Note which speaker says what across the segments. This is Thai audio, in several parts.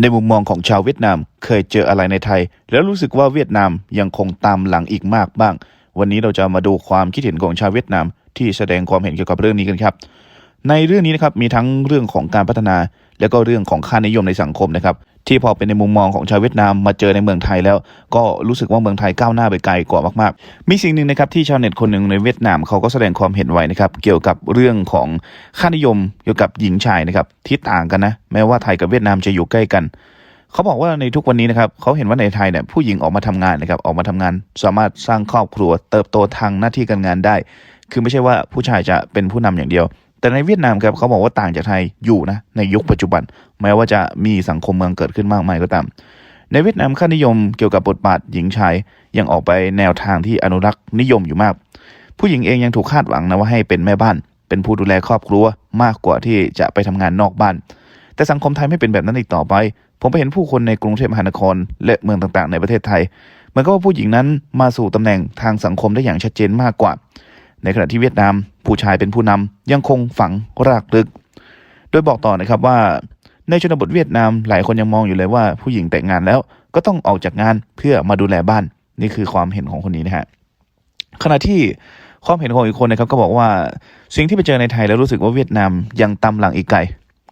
Speaker 1: ในมุมมองของชาวเวียดนาม เคยเจออะไรในไทย แล้วรู้สึกว่าเวียดนามยังคงตามหลังอีกมากบ้าง วันนี้เราจะมาดูความคิดเห็นของชาวเวียดนาม ที่แสดงความเห็นเกี่ยวกับเรื่องนี้กันครับ ในเรื่องนี้นะครับมีทั้งเรื่องของการพัฒนา และก็เรื่องของค่านิยมในสังคมนะครับ ที่พอเป็นในมุมมองของชาวเวียดนามมาเจอในเมืองไทยแล้ว ก็รู้สึกว่าเมืองไทยก้าวหน้าไปไกลกว่ามากๆ มีสิ่งหนึ่งนะครับที่ชาวเน็ตคนหนึ่งในเวียดนามเขาก็แสดงความเห็นไว้นะครับเกี่ยวกับเรื่องของค่านิยมเกี่ยวกับหญิงชายนะครับที่ต่างกันนะแม้ว่าไทยกับเวียดนามจะอยู่ใกล้กันเขาบอกว่าในทุกวันนี้นะครับเขาเห็นว่าในไทยเนี่ยผู้หญิงออกมาทำงานนะครับออกมาทำงาน สามารถสร้างครอบครัว เติบโตทางหน้าที่การงานได้ คือไม่ใช่ว่าผู้ชายจะเป็นผู้นำอย่างเดียว แต่ในเวียดนามครับเขาบอกว่าต่างจากไทยอยู่นะในยุคปัจจุบัน แม้ว่าจะมีสังคมเมืองเกิดขึ้นมากมายก็ตาม ในเวียดนามค่านิยมเกี่ยวกับบทบาทหญิงชายยังออกไปแนวทางที่อนุรักษ์นิยมอยู่มาก ผู้หญิงเองยังถูกคาดหวังนะว่าให้เป็นแม่บ้าน เป็นผู้ดูแลครอบครัวมากกว่าที่จะไปทำงานนอกบ้าน แต่สังคมไทยไม่เป็นแบบนั้นอีกต่อไป ผมไปเห็นผู้คนในกรุงเทพมหานคร และเมืองต่างๆ ในประเทศไทย เหมือนกับว่าผู้หญิงนั้นมาสู่ตำแหน่งทางสังคมได้อย่างชัดเจนมากกว่า ในขณะที่เวียดนามผู้ชายเป็นผู้นำยังคงฝังรากลึก โดยบอกต่อนะครับว่า ในชนบทเวียดนามหลายคนยังมองอยู่เลยว่าผู้หญิงแต่งงานแล้วก็ต้องออกจากงานเพื่อมาดูแลบ้านนี่คือความเห็นของคนนี้นะฮะขณะที่ความเห็นของอีกคนนะครับก็บอกว่าสิ่งที่ไปเจอในไทยแล้วรู้สึกว่าเวียดนามยังตามหลังอีกไกล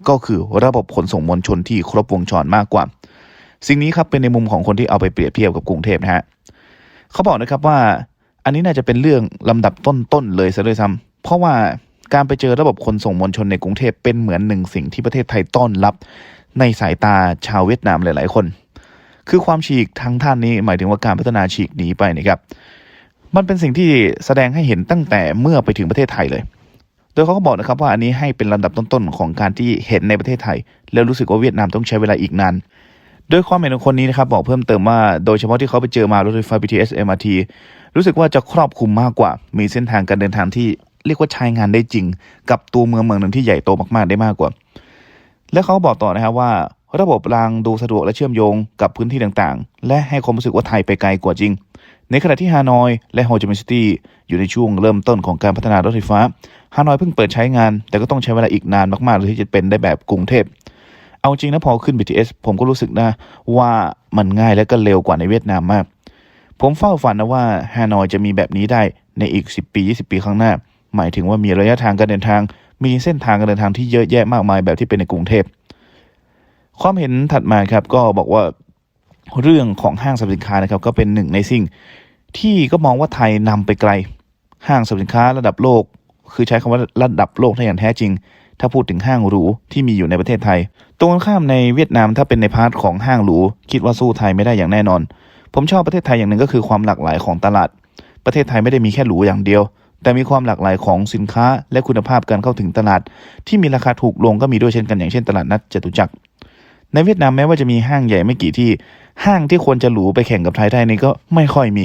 Speaker 1: ก็คือระบบขนส่งมวลชนที่ครบวงจรมากกว่า สิ่งนี้ครับเป็นในมุมของคนที่เอาไปเปรียบเทียบกับกรุงเทพนะฮะเขาบอกนะครับว่า อันนี้น่าจะเป็นเรื่องลำดับต้นๆเลยซะด้วยซ้ำเพราะว่าการไปเจอระบบขนส่งมวลชนในกรุงเทพเป็นเหมือนหนึ่งสิ่งที่ประเทศไทยต้อนรับ ในสายตาชาวเวียดนามหลาย ๆ คน คือความฉีกทางท่านนี้หมายถึงว่าการพัฒนาฉีกหนีไปนะครับ มันเป็นสิ่งที่แสดงให้เห็นตั้งแต่เมื่อไปถึงประเทศไทยเลย โดยเขาก็บอกนะครับว่าอันนี้ให้เป็นลำดับต้น ๆ ของการที่เห็นในประเทศไทย แล้วรู้สึกว่าเวียดนามต้องใช้เวลาอีกนาน โดยความเห็นของคนนี้นะครับบอกเพิ่มเติมว่า โดยเฉพาะที่เขาไปเจอมารถไฟฟ้า BTS MRT รู้สึกว่าจะครอบคลุมมากกว่า มีเส้นทางการเดินทางที่เรียกว่าใช้งานได้จริง กับตัวเมืองเมืองหนึ่งที่ใหญ่โตมากๆได้มากกว่า และเขาบอกต่อนะครับว่า ระบบรางดูสะดวกและเชื่อมโยงกับพื้นที่ต่างๆ และให้ความรู้สึกว่าไทยไปไกลกว่าจริง ในขณะที่ฮานอยและโฮจิมินห์ซิตี้อยู่ในช่วงเริ่มต้นของการพัฒนารถไฟฟ้าฮานอยเพิ่งเปิดใช้งาน แต่ก็ต้องใช้เวลาอีกนานมากๆเลยที่จะเป็นได้แบบกรุงเทพ เอาจริงนะพอขึ้น BTS ผมก็รู้สึกนะว่ามันง่ายและก็เร็วกว่าในเวียดนามมาก ผมเฝ้าฝันนะว่าฮานอยจะมีแบบนี้ได้ในอีก 10 ปี 20 ปีข้างหน้า หมายถึงว่ามีระยะทางการเดินทาง มีเส้นทางการเดินทางที่เยอะแยะมากมายแบบที่เป็นในกรุงเทพความเห็นถัดมาครับก็บอกว่าเรื่องของห้างสรรพสินค้านะครับก็เป็นหนึ่งในสิ่งที่ก็มองว่าไทยนำไปไกล ห้างสรรพสินค้าระดับโลก คือใช้คำว่าระดับโลกได้อย่างแท้จริง ถ้าพูดถึงห้างหรูที่มีอยู่ในประเทศไทย ตรงกันข้ามในเวียดนามถ้าเป็นในพาร์ทของห้างหรูคิดว่าสู้ไทยไม่ได้อย่างแน่นอน ผมชอบประเทศไทยอย่างหนึ่งก็คือความหลากหลายของตลาด ประเทศไทยไม่ได้มีแค่หรูอย่างเดียว แต่มีความหลากหลายของสินค้า และคุณภาพการเข้าถึงตลาด ที่มีราคาถูกลงก็มีด้วยเช่นกันอย่างเช่นตลาดนัดจตุจักรในเวียดนามแม้ว่าจะมีห้างใหญ่ไม่กี่ที่ ห้างที่ควรจะหรูไปแข่งกับไทยได้นี่ก็ไม่ค่อยมี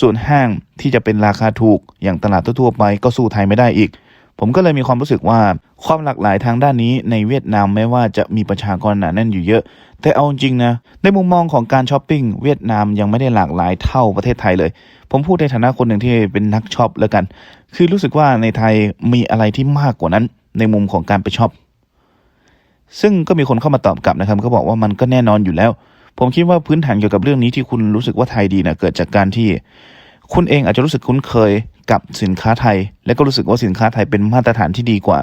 Speaker 1: ส่วนห้างที่จะเป็นราคาถูกอย่างตลาดทั่วไปก็สู้ไทยไม่ได้อีก ผมก็เลยมีความรู้สึกว่าความหลากหลายทางด้านนี้ในเวียดนามแม้ว่าจะมีประชากรหนาแน่นอยู่เยอะ แต่เอาจริงนะ ในมุมมองของการช้อปปิ้งเวียดนามยังไม่ได้หลากหลายเท่าประเทศไทยเลย ผมพูดในฐานะคนหนึ่งที่เป็นนักช็อปแล้วกัน คือรู้สึกว่าในไทยมีอะไรที่มากกว่านั้น ในมุมของการไปช็อปซึ่งก็มีคนเข้ามาตอบกลับนะครับก็บอกว่ามันก็แน่นอนอยู่แล้ว ผมคิดว่าพื้นฐานเกี่ยวกับเรื่องนี้ที่คุณรู้สึกว่าไทยดีนะเกิดจากการที่ คุณเองอาจจะรู้สึกคุ้นเคย กับสินค้าไทย และก็รู้สึกว่าสินค้าไทยเป็นมาตรฐานที่ดีกว่า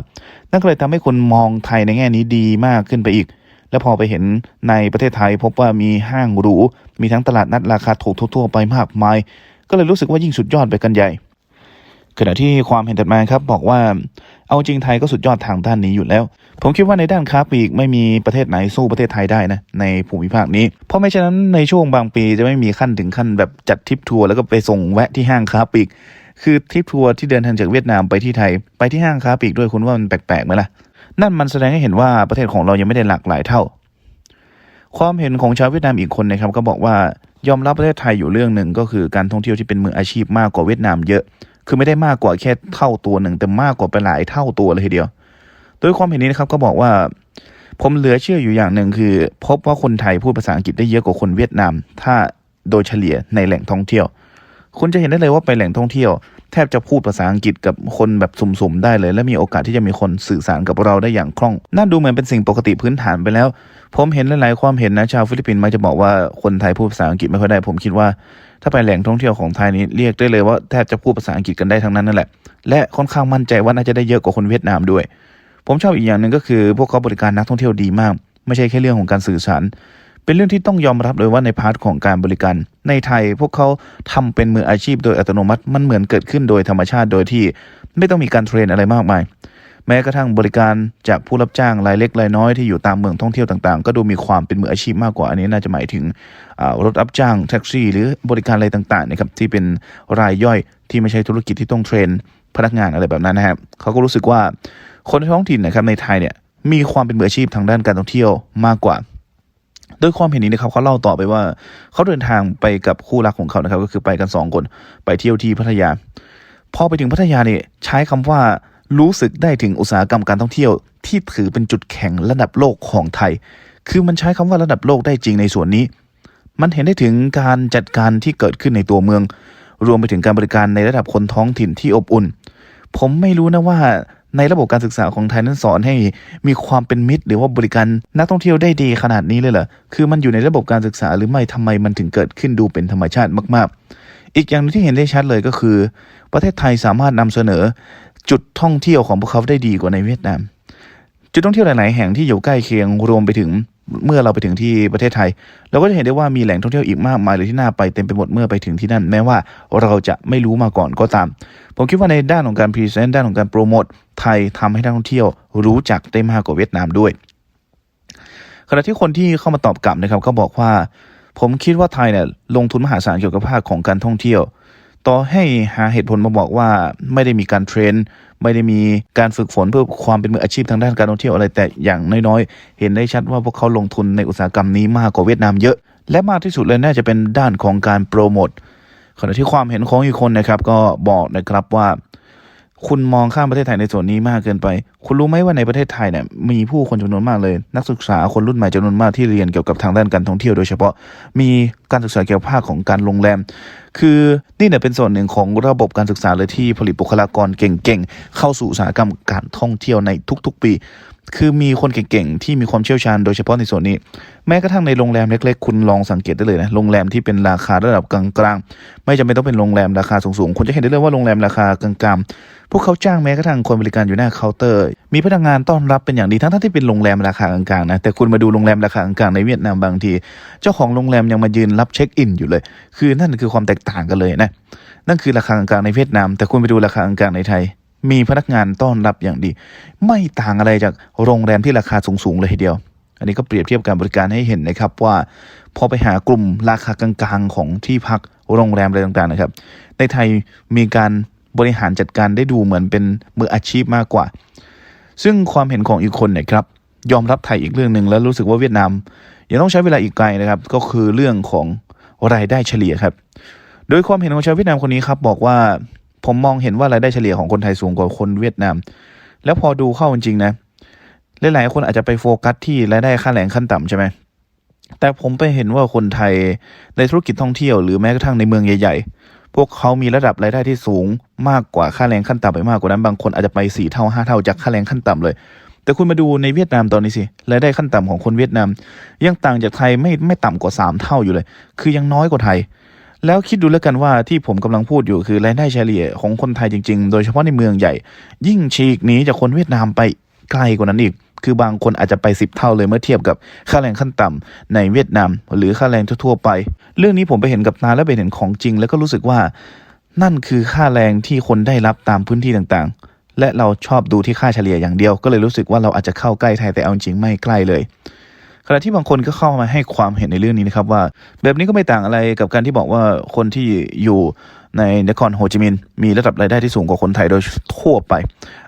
Speaker 1: นั่นก็เลยทำให้คนมองไทยในแง่นี้ดีมากขึ้นไปอีก แล้วพอไปเห็นในประเทศไทยพบว่ามีห้างหรู มีทั้งตลาดนัดราคาถูกทั่วไปมากมาย ก็เลยรู้สึกว่ายิ่งสุดยอดไปกันใหญ่ขณะที่ความเห็นถัดมาครับบอกว่า เอาจริงไทยก็สุดยอดทางด้านนี้อยู่แล้ว ผมคิดว่าในด้านค้าปลีกไม่มีประเทศไหนสู้ประเทศไทยได้นะในภูมิภาคนี้ เพราะไม่ฉะนั้นในช่วงบางปีจะไม่มีขั้นถึงขั้นแบบจัดทริปทัวร์แล้วก็ไปส่งแวะที่ห้างค้าปลีก คือทริปทัวร์ที่เดินทางจากเวียดนามไปที่ไทย ไปที่ห้างค้าปลีกด้วยคุณว่ามันแปลกๆไหมล่ะ นั่นมันแสดงให้เห็นว่าประเทศของเรายังไม่ได้หลากหลายเท่า ความเห็นของชาวเวียดนามอีกคนนะครับก็บอกว่ายอมรับประเทศไทยอยู่เรื่องหนึ่งก็คือการท่องเที่ยวที่เป็นมืออาชีพมากกว่าเวียดนามเยอะ คือไม่ได้มากกว่าแค่เท่าตัวหนึ่งแต่มากกว่าไปหลายเท่าตัวเลยทีเดียว โดยความเห็นนี้นะครับก็บอกว่า ผมเหลือเชื่ออยู่อย่างหนึ่งคือ พบว่าคนไทยพูดภาษาอังกฤษได้เยอะกว่าคนเวียดนาม ถ้าโดยเฉลี่ยในแหล่งท่องเที่ยว คุณจะเห็นได้เลยว่าไปแหล่งท่องเที่ยว แทบจะพูดภาษาอังกฤษกับคนแบบสุ่มๆได้เลย และมีโอกาสที่จะมีคนสื่อสารกับเราได้อย่างคล่อง น่าดูเหมือนเป็นสิ่งปกติพื้นฐานไปแล้ว ผมเห็นหลายๆความเห็นนะชาวฟิลิปปินส์มักจะบอกว่าคนไทยพูดภาษาอังกฤษไม่ค่อยได้ ผมคิดว่า ถ้าไปแหล่งท่องเที่ยวของไทยนี้เรียกได้เลยว่าแทบจะพูดภาษาอังกฤษกันได้ทั้งนั้นนั่นแหละ และค่อนข้างมั่นใจว่าน่าจะได้เยอะกว่าคนเวียดนามด้วย ผมชอบอีกอย่างหนึ่งก็คือ พวกเขาบริการนักท่องเที่ยวดีมาก ไม่ใช่แค่เรื่องของการสื่อสาร เป็นเรื่องที่ต้องยอมรับเลยว่าในพาร์ทของการบริการ ในไทยพวกเขาทำเป็นมืออาชีพโดยอัตโนมัติมันเหมือนเกิดขึ้นโดยธรรมชาติโดยที่ไม่ต้องมีการเทรนอะไรมากมาย แม้กระทั่งบริการจากผู้รับจ้างรายเล็กรายน้อยที่อยู่ตามเมืองท่องเที่ยวต่างๆ ก็ดูมีความเป็นมืออาชีพมากกว่าอันนี้น่าจะหมายถึงรถรับจ้างแท็กซี่ หรือบริการอะไรต่างๆนะครับที่เป็นรายย่อยที่ไม่ใช่ธุรกิจที่ต้องเทรนพนักงานอะไรแบบนั้นนะครับเขาก็รู้สึกว่าคนท้องถิ่นนะครับในไทยเนี่ยมีความเป็นมืออาชีพทางด้านการท่องเที่ยวมากกว่า โดยความเห็นนี้นะครับเขาเล่าต่อไปว่าเขาเดินทางไปกับคู่รักของเขานะครับ ก็คือไปกันสองคนไปเที่ยวที่พัทยา พอไปถึงพัทยาเนี่ยใช้คำว่ารู้สึกได้ถึงอุตสาหกรรมการท่องเที่ยว ที่ถือเป็นจุดแข็งระดับโลกของไทย คือมันใช้คำว่าระดับโลกได้จริงในส่วนนี้ มันเห็นได้ถึงการจัดการที่เกิดขึ้นในตัวเมือง รวมไปถึงการบริการในระดับคนท้องถิ่นที่อบอุ่น ผมไม่รู้นะว่า ในระบบการศึกษาของไทยนั้นสอนให้มีความเป็นมิตร หรือว่าบริการนักท่องเที่ยวได้ดีขนาดนี้เลยเหรอ คือมันอยู่ในระบบการศึกษาหรือไม่ทำไมมันถึงเกิดขึ้นดูเป็นธรรมชาติมาก ๆ อีกอย่างนึงที่เห็นได้ชัดเลยก็คือ ประเทศไทยสามารถนำเสนอจุดท่องเที่ยวของพวกเขาได้ดีกว่าในเวียดนาม จุดท่องเที่ยวหลาย ๆ แห่งที่อยู่ใกล้เคียงรวมไปถึง เมื่อเราไปถึงที่ประเทศไทย เราก็จะเห็นได้ว่ามีแหล่งท่องเที่ยวอีกมากมายเลยที่น่าไปเต็มไปหมดเมื่อไปถึงที่นั่น แม้ว่าเราจะไม่รู้มาก่อนก็ตาม ผมคิดว่าในด้านของการพรีเซนต์ด้านของการโปรโมทไทยทำให้นักท่องเที่ยว รู้จักได้มากกว่าเวียดนามด้วยขณะที่คนที่เข้ามาตอบกลับนะครับก็บอกว่า ผมคิดว่าไทยเนี่ยลงทุนมหาศาลเกี่ยวกับภาคของการท่องเที่ยว ต่อให้หาเหตุผลมาบอกว่าไม่ได้มีการเทรนไม่ได้มีการฝึกฝนเพื่อความเป็นมืออาชีพทางด้านการท่องเที่ยวอะไรแต่อย่างน้อยๆ เห็นได้ชัดว่าพวกเขาลงทุนในอุตสาหกรรมนี้มากกว่าเวียดนามเยอะ และมากที่สุดเลยน่าจะเป็นด้านของการโปรโมทขณะที่ความเห็นของอีกคนนะครับก็บอกนะครับว่า คุณมองข้ามประเทศไทยในส่วนนี้มากเกินไป คุณรู้ไหมว่าในประเทศไทยเนี่ยมีผู้คนจำนวนมากเลย นักศึกษาคนรุ่นใหม่จำนวนมากที่เรียนเกี่ยวกับทางด้านการท่องเที่ยวโดยเฉพาะ มีการศึกษาเกี่ยวกับภาคของการโรงแรม คือนี่เนี่ยเป็นส่วนหนึ่งของระบบการศึกษาเลยที่ผลิตบุคลากรเก่งๆเข้าสู่อุตสาหกรรมการท่องเที่ยวในทุก ๆ ปี คือมีคนเก่งๆ ที่มีความเชี่ยวชาญโดยเฉพาะในส่วนนี้ แม้กระทั่งในโรงแรมเล็ก ๆ คุณลองสังเกตได้เลยนะ โรงแรมที่เป็นราคาระดับกลางๆ ไม่จำเป็นต้องเป็นโรงแรมราคาสูงๆ คุณจะเห็นได้เลยว่าโรงแรมราคากลางๆ พวกเขาจ้างแม้กระทั่งคนบริการอยู่หน้าเคาน์เตอร์ มีพนักงานต้อนรับเป็นอย่างดีทั้งๆที่เป็นโรงแรมราคากลางๆนะ แต่คุณมาดูโรงแรมราคากลางๆ ในเวียดนามบางที เจ้าของโรงแรมยังมายืนรับเช็คอินอยู่เลย คือนั่นคือความแตกต่างกันเลยนะ นั่นคือราคากลางๆในเวียดนาม แต่คุณไปดูราคากลางๆในไทย มีพนักงานต้อนรับอย่างดี ไม่ต่างอะไรจากโรงแรมที่ราคาสูงๆเลยทีเดียว อันนี้ก็เปรียบเทียบการบริการให้เห็นนะครับว่า พอไปหากลุ่มราคากลางๆ ของที่พักโรงแรมอะไรต่างๆนะครับ ในไทยมีการบริหารจัดการได้ดูเหมือนเป็นมืออาชีพมากกว่า ซึ่งความเห็นของอีกคนเนี่ยครับยอมรับไทยอีกเรื่องหนึ่งแล้วรู้สึกว่าเวียดนามยังต้องใช้เวลาอีกไกลนะครับ ก็คือเรื่องของรายได้เฉลี่ยครับ โดยความเห็นของชาวเวียดนามคนนี้ครับบอกว่า ผมมองเห็นว่ารายได้เฉลี่ยของคนไทยสูงกว่าคนเวียดนาม แล้วพอดูเข้าจริงๆนะหลายๆคนอาจจะไปโฟกัสที่รายได้ค่าแรงขั้นต่ำใช่ไหมแต่ผมไปเห็นว่าคนไทยในธุรกิจท่องเที่ยวหรือแม้กระทั่งในเมืองใหญ่ๆ พวกเขามีระดับรายได้ที่สูงมากกว่าค่าแรงขั้นต่ำไปมากกว่านั้นบางคนอาจจะไปสี่เท่าห้าเท่าจากค่าแรงขั้นต่ำเลย แต่คุณมาดูในเวียดนามตอนนี้สิรายได้ขั้นต่ำของคนเวียดนาม ยังต่างจากไทยไม่ไม่ต่ำกว่าสามเท่าอยู่เลย คือยังน้อยกว่าไทย แล้วคิดดูแล้วกันว่าที่ผมกำลังพูดอยู่คือรายได้เฉลี่ยของคนไทยจริง ๆ โดยเฉพาะในเมืองใหญ่ ยิ่งฉีกหนีจากคนเวียดนามไปไกลกว่านั้นอีก คือบางคนอาจจะไปสิบเท่าเลยเมื่อเทียบกับค่าแรงขั้นต่ำในเวียดนาม หรือค่าแรงทั่วๆไป เรื่องนี้ผมไปเห็นกับตาและไปเห็นของจริง แล้วก็รู้สึกว่า นั่นคือค่าแรงที่คนได้รับตามพื้นที่ต่างๆ และเราชอบดูที่ค่าเฉลี่ยอย่างเดียว ก็เลยรู้สึกว่าเราอาจจะเข้าใกล้ไทยแต่เอาจริงไม่ใกล้เลย ขณะที่บางคนก็เข้ามาให้ความเห็นในเรื่องนี้นะครับว่า แบบนี้ก็ไม่ต่างอะไรกับการที่บอกว่าคนที่อยู่ในนครโฮจิมินห์มีระดับรายได้ที่สูงกว่าคนไทยโดยทั่วไป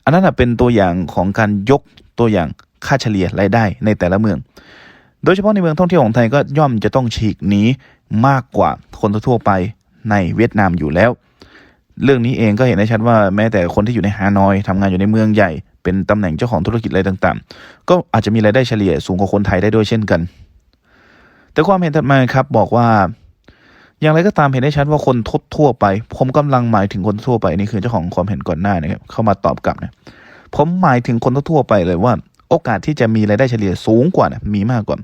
Speaker 1: อันนั้นเป็นตัวอย่างของการยกตัวอย่างค่าเฉลี่ยรายได้ในแต่ละเมือง โดยเฉพาะในเมืองท่องเที่ยวของไทยก็ย่อมจะต้องฉีกหนีมากกว่าคนทั่วไปในเวียดนามอยู่แล้ว เรื่องนี้เองก็เห็นได้ชัดว่าแม้แต่คนที่อยู่ในฮานอยทำงานอยู่ในเมืองใหญ่ เป็นตำแหน่งเจ้าของธุรกิจอะไรต่างๆ ก็อาจจะมีรายได้เฉลี่ยสูงกว่าคนไทยได้ด้วยเช่นกัน แต่ความเห็นถัดมาครับบอกว่า อย่างไรก็ตามเห็นได้ชัดว่าคนททั่วไป ผมกำลังหมายถึงคนทั่วไปนี่คือเจ้าของความเห็นก่อนหน้านะครับเข้ามาตอบกลับนะผมหมายถึงคนทั่วไปเลยว่าโโอกาสที่จะมีรายได้เฉลี่ยสูงกว่านะมีมากกว่า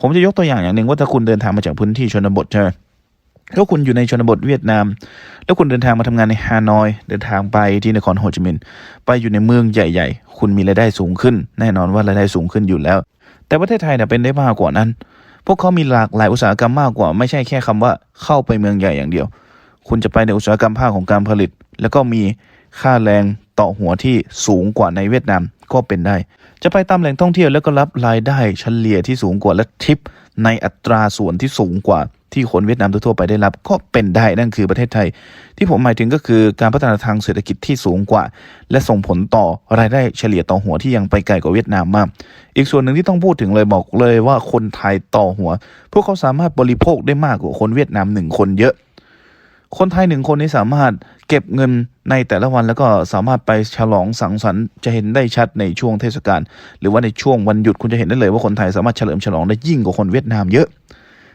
Speaker 1: ผมจะยกตัวอย่างอย่างหนึ่งว่าถ้าคุณเดินทางมาจากพื้นที่ชนบทใช่ไหม ถ้าคุณอยู่ในชนบทเวียดนาม แล้วคุณเดินทางมาทำงานในฮานอย เดินทางไปที่นครโฮจิมินห์ไปอยู่ในเมืองใหญ่ ๆ คุณมีรายได้สูงขึ้น แน่นอนว่ารายได้สูงขึ้นอยู่แล้ว แต่ประเทศไทยเนี่ยเป็นได้มากกว่านั้น พวกเขามีหลากหลายอุตสาหกรรมมากกว่า ไม่ใช่แค่คำว่าเข้าไปเมืองใหญ่อย่างเดียว คุณจะไปในอุตสาหกรรมภาคของการผลิต แล้วก็มีค่าแรงต่อหัวที่สูงกว่าในเวียดนามก็เป็นได้ จะไปตามแหล่งท่องเที่ยวแล้วก็รับรายได้เฉลี่ยที่สูงกว่าและทิปในอัตราส่วนที่สูงกว่า ที่คนเวียดนามทั่วไปได้รับก็เป็นได้นั่นคือประเทศไทย ที่ผมหมายถึงก็คือการพัฒนาทางเศรษฐกิจที่สูงกว่า และส่งผลต่อรายได้เฉลี่ยต่อหัวที่ยังไปไกลกว่าเวียดนามมาก อีกส่วนหนึ่งที่ต้องพูดถึงเลยบอกเลยว่าคนไทยต่อหัว พวกเขาสามารถบริโภคได้มากกว่าคนเวียดนามหนึ่งคนเยอะ คนไทยหนึ่งคนนี้สามารถเก็บเงินในแต่ละวันแล้วก็สามารถไปฉลองสังสรรค์จะเห็นได้ชัดในช่วงเทศกาลหรือว่าในช่วงวันหยุดคุณจะเห็นได้เลยว่าคนไทยสามารถเฉลิมฉลองได้ยิ่งกว่าคนเวียดนามเยอะ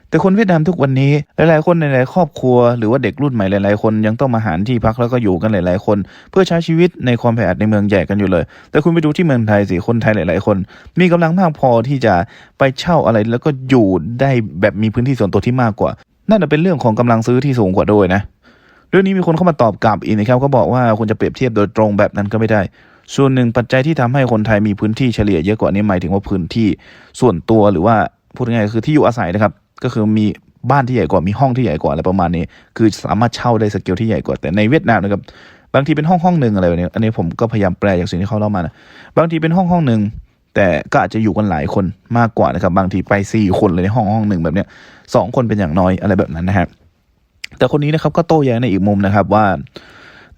Speaker 1: แต่คนเวียดนามทุกวันนี้หลาย ๆคนในหลายๆครอบครัวหรือว่าเด็กรุ่นใหม่หลาย ๆ คนยังต้องมาหาที่พักแล้วก็อยู่กันหลาย ๆ คน เพื่อใช้ชีวิตในความแออัดในเมืองใหญ่กันอยู่เลย แต่คุณไปดูที่เมืองไทยสิคนไทยหลาย ๆ คน มีกำลังมากพอที่จะไปเช่าอะไรแล้วก็อยู่ได้แบบมีพื้นที่ส่วนตัวที่มากกว่านั่นนะเป็นเรื่องของกำลังซื้อที่สูงกว่าด้วยนะเรื่องนี้มีคนเข้ามาตอบกลับอีกนะครับก็บอกว่าคุณจะเปรียบเทียบโดยตรงแบบนั้นก็ไม่ได้ ส่วนหนึ่งปัจจัยที่ทำให้คนไทยมีพื้นที่เฉลี่ยเยอะกว่านี้หมายถึงว่าพื้นที่ส่วนตัวหรือว่าพูดง่ายๆคือที่อยู่อาศัยนะครับ ก็คือมีบ้านที่ใหญ่กว่ามีห้องที่ใหญ่กว่าอะไรประมาณนี้ คือสามารถเช่าได้สเกลที่ใหญ่กว่าแต่ในเวียดนามนะครับบางทีเป็นห้องห้องหนึ่งอะไรแบบนี้อันนี้ผมก็พยายามแปลจากสิ่งที่เขาเล่ามานะบางทีเป็นห้องห้องหนึ่งแต่ก็อาจจะอยู่กันหลายคนมากกว่านะครับ บางทีไปสี่คนเลยในห้องห้องหนึ่งแบบเนี้ยสองคนเป็นอย่างน้อยอะไรแบบนั้นนะครับแต่คนนี้นะครับก็โต้แย้งในอีกมุมนะครับว่า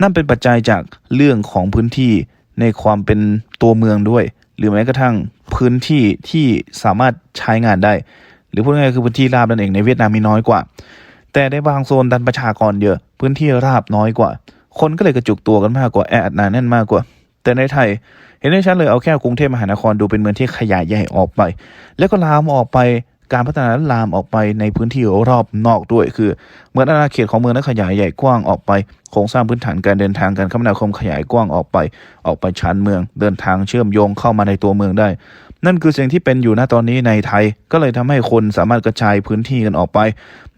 Speaker 1: นั่นเป็นปัจจัยจากเรื่องของพื้นที่ในความเป็นตัวเมืองด้วย หรือแม้กระทั่งพื้นที่ที่สามารถใช้งานได้ หรือพูดง่ายๆคือพื้นที่ราบนั่นเองในเวียดนามมีน้อยกว่า แต่ในบางโซนดันประชากรเยอะ พื้นที่ราบน้อยกว่า คนก็เลยกระจุกตัวกันมากกว่าแออัดหนาแน่นมากกว่า แต่ในไทยเห็นได้ชัดเลยเอาแค่กรุงเทพมหานครดูเป็นเมืองที่ขยายใหญ่ออกไป แล้วก็ลามออกไปการพัฒนาลามออกไปในพื้นที่รอบนอกด้วย คือเหมือนอาณาเขตของเมืองนั้นขยายใหญ่กว้างออกไปโครงสร้างพื้นฐานการเดินทางการคมนาคมขยายกว้างออกไป ออกไปชานเมือง เดินทางเชื่อมโยงเข้ามาในตัวเมืองได้ นั่นคือสิ่งที่เป็นอยู่ณตอนนี้ในไทย ก็เลยทำให้คนสามารถกระจายพื้นที่กันออกไป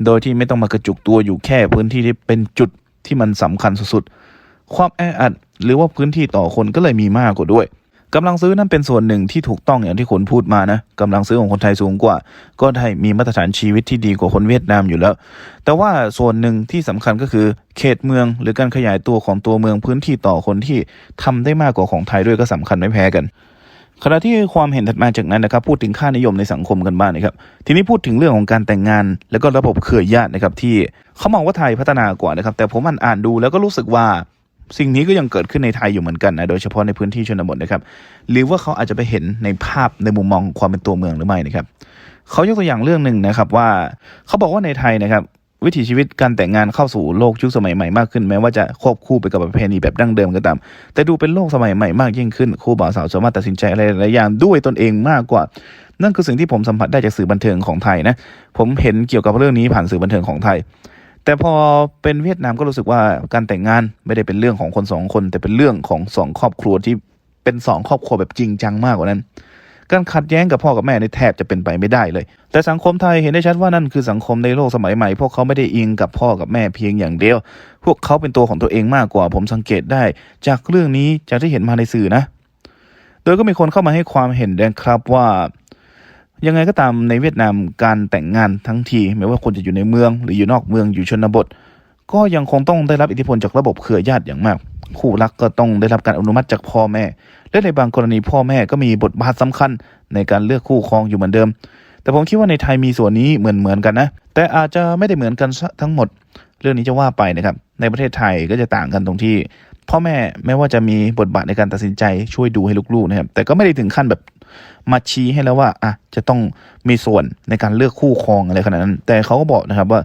Speaker 1: โดยที่ไม่ต้องมากระจุกตัวอยู่แค่พื้นที่ที่เป็นจุดที่มันสำคัญสุดๆ ความแออัดหรือว่าพื้นที่ต่อคนก็เลยมีมากกว่าด้วยกำลังซื้อนั่นเป็นส่วนหนึ่งที่ถูกต้องอย่างที่คุณพูดมานะกำลังซื้อของคนไทยสูงกว่า ก็ได้มีมาตรฐานชีวิตที่ดีกว่าคนเวียดนามอยู่แล้ว แต่ว่าส่วนหนึ่งที่สำคัญก็คือ เขตเมืองหรือการขยายตัวของตัวเมืองพื้นที่ต่อคนที่ทำได้มากกว่าของไทยด้วยก็สำคัญไม่แพ้กัน ขณะที่ความเห็นถัดมาจากนั้นนะครับพูดถึงค่านิยมในสังคมกันบ้างนะครับทีนี้พูดถึงเรื่องของการแต่งงาน แล้วก็ระบบเครือญาตินะครับที่เขามองว่าไทยพัฒนากว่านะครับแต่ผมอ่านอ่านดูแล้วก็รู้สึกว่าสิ่งนี้ก็ยังเกิดขึ้นในไทยอยู่เหมือนกันนะโดยเฉพาะในพื้นที่ชนบทนะครับหรือว่าเขาอาจจะไปเห็นในภาพในมุมมองของความเป็นตัวเมืองหรือไม่นะครับเขายกตัวอย่างเรื่องหนึ่งนะครับว่าเขาบอกว่าในไทยนะครับ วิถีชีวิตการแต่งงานเข้าสู่โลกยุคสมัยใหม่มากขึ้นแม้ว่าจะควบคู่ไปกับประเพณีแบบดั้งเดิมก็ตาม แต่ดูเป็นโลกสมัยใหม่มากยิ่งขึ้นคู่บ่าวสาวสามารถตัดสินใจอะไรหลายอย่างด้วยตนเองมากกว่า นั่นคือสิ่งที่ผมสัมผัสได้จากสื่อบันเทิงของไทยนะผมเห็นเกี่ยวกับเรื่องนี้ผ่านสื่อบันเทิงของไทย แต่พอเป็นเวียดนามก็รู้สึกว่าการแต่งงานไม่ได้เป็นเรื่องของคนสองคน แต่เป็นเรื่องของสองครอบครัวที่เป็นสองครอบครัวแบบจริงจังมากกว่านั้น การขัดแย้งกับพ่อกับแม่ในแทบจะเป็นไปไม่ได้เลย แต่สังคมไทยเห็นได้ชัดว่านั่นคือสังคมในโลกสมัยใหม่ พวกเขาไม่ได้อิงกับพ่อกับแม่เพียงอย่างเดียว พวกเขาเป็นตัวของตัวเองมากกว่าผมสังเกตได้ จากเรื่องนี้จากที่เห็นมาในสื่อนะ โดยก็มีคนเข้ามาให้ความเห็นนะครับว่ายังไงก็ตามในเวียดนามการแต่งงานทั้งทีไม่ว่าคนจะอยู่ในเมือง หรืออยู่นอกเมืองอยู่ชนบท ก็ยังคงต้องได้รับอิทธิพลจากระบบเครือญาติอย่างมาก คู่รักก็ต้องได้รับการอนุมัติจากพ่อแม่ และในบางกรณีพ่อแม่ก็มีบทบาทสำคัญในการเลือกคู่ครองอยู่เหมือนเดิม แต่ผมคิดว่าในไทยมีส่วนนี้เหมือนเหมือนๆกันนะ แต่อาจจะไม่ได้เหมือนกันทั้งหมด เรื่องนี้จะว่าไปนะครับ ในประเทศไทยก็จะต่างกันตรงที่ พ่อแม่แม้ว่าจะมีบทบาทในการตัดสินใจช่วยดูให้ลูกๆนะครับ แต่ก็ไม่ได้ถึงขั้นแบบมาชี้ให้แล้วว่าอะจะต้องมีส่วนในการเลือกคู่ครองอะไรขนาดนั้น แต่เขาก็บอกนะครับว่า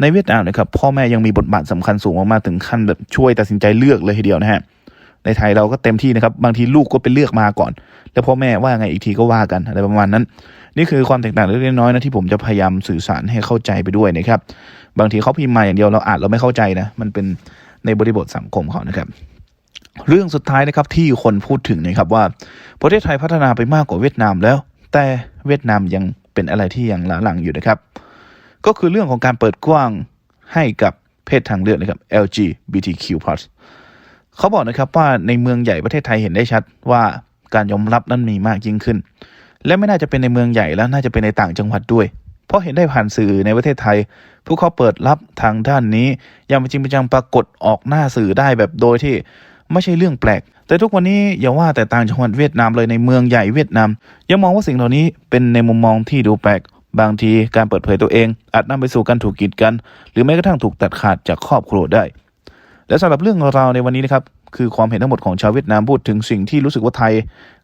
Speaker 1: ในเวียดนามนะครับพ่อแม่ยังมีบทบาทสำคัญสูงมากๆถึงขั้นแบบช่วยตัดสินใจเลือกเลยทีเดียวนะฮะในไทยเราก็เต็มที่นะครับ บางทีลูกก็ไปเลือกมาก่อน แล้วพ่อแม่ว่าไงอีกทีก็ว่ากันอะไรประมาณนั้น นี่คือความแตกต่างเล็กน้อยนะที่ผมจะพยายามสื่อสารให้เข้าใจไปด้วยนะครับ บางทีเขาพิมพ์มาอย่างเดียวเราอ่านเราไม่เข้าใจนะ มันเป็นในบริบทสังคมเขานะครับ เรื่องสุดท้ายนะครับที่คนพูดถึงนะครับว่าประเทศไทยพัฒนาไปมากกว่าเวียดนามแล้ว แต่เวียดนามยังเป็นอะไรที่ยังล้าหลังอยู่นะครับ ก็คือเรื่องของการเปิดกว้างให้กับเพศทางเลือกนะครับ LGBTQ+ เขาบอกนะครับว่าในเมืองใหญ่ประเทศไทยเห็นได้ชัดว่าการยอมรับนั้นมีมากยิ่งขึ้น และไม่น่าจะเป็นในเมืองใหญ่แล้วน่าจะเป็นในต่างจังหวัดด้วย เพราะเห็นได้ผ่านสื่อในประเทศไทย พวกเขาเปิดรับทางด้านนี้อย่างเป็นจริงเป็นจังปรากฏออกหน้าสื่อได้แบบโดยที่ไม่ใช่เรื่องแปลก แต่ทุกวันนี้อย่าว่าแต่ต่างจังหวัดเวียดนามเลยในเมืองใหญ่เวียดนามยังมองว่าสิ่งเหล่านี้เป็นในมุมมองที่ดูแปลก บางทีการเปิดเผยตัวเอง อาจนำไปสู่การถูกกีดกัน หรือแม้กระทั่งถูกตัดขาดจากครอบครัวได้ และสำหรับเรื่องราวในวันนี้นะครับคือความเห็นทั้งหมดของชาวเวียดนามพูดถึงสิ่งที่รู้สึกว่าไทย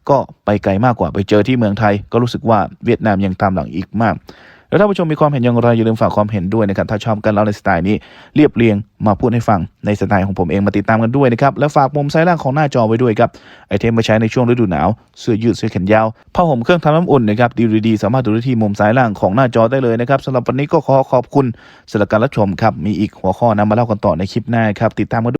Speaker 1: ก็ไปไกลมากกว่าไปเจอที่เมืองไทย ก็รู้สึกว่าเวียดนามยังตามหลังอีกมาก แล้วถ้าผู้ชมมีความเห็นอย่างไรอย่าลืมฝากความเห็นด้วยนะครับ ถ้าชอบกันเล่าในสไตล์นี้เรียบเรียงมาพูดให้ฟังในสไตล์ของผมเองมาติดตามกันด้วยนะครับ และฝากมุมซ้ายล่างของหน้าจอไว้ด้วยครับ ไอเทมมาใช้ในช่วงฤดูหนาว เสื้อยืดเสื้อแขนยาวผ้าห่มเครื่องทำน้ำอุ่นนะครับดีๆสามารถดูได้ที่มุมซ้ายล่างของหน้าจอได้เลยนะครับสำหรับวันนี้ก็ขอขอบคุณสำหรับการรับชมครับมีอีกหัวข้อนำมาเล่ากันต่อในคลิปหน้าครับติดตามกันด้วย